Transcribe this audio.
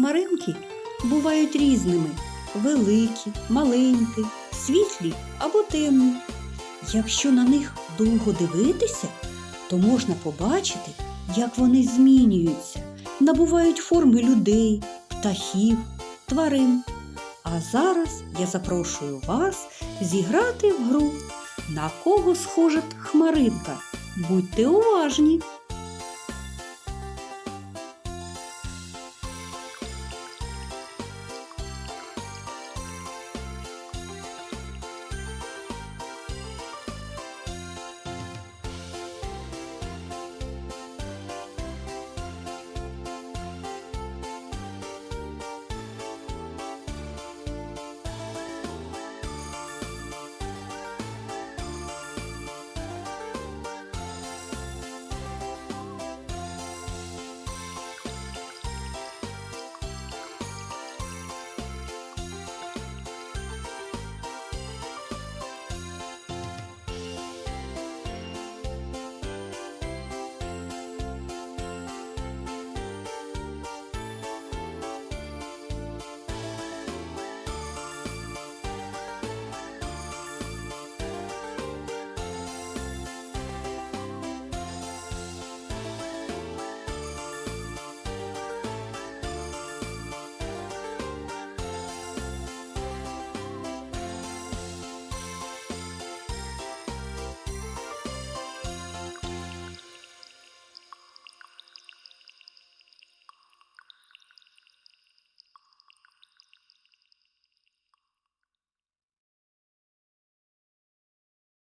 Хмаринки бувають різними: великі, маленькі, світлі або темні. Якщо на них довго дивитися, то можна побачити, як вони змінюються, набувають форми людей, птахів, тварин. А зараз я запрошую вас зіграти в гру. На кого схожа хмаринка? Будьте уважні!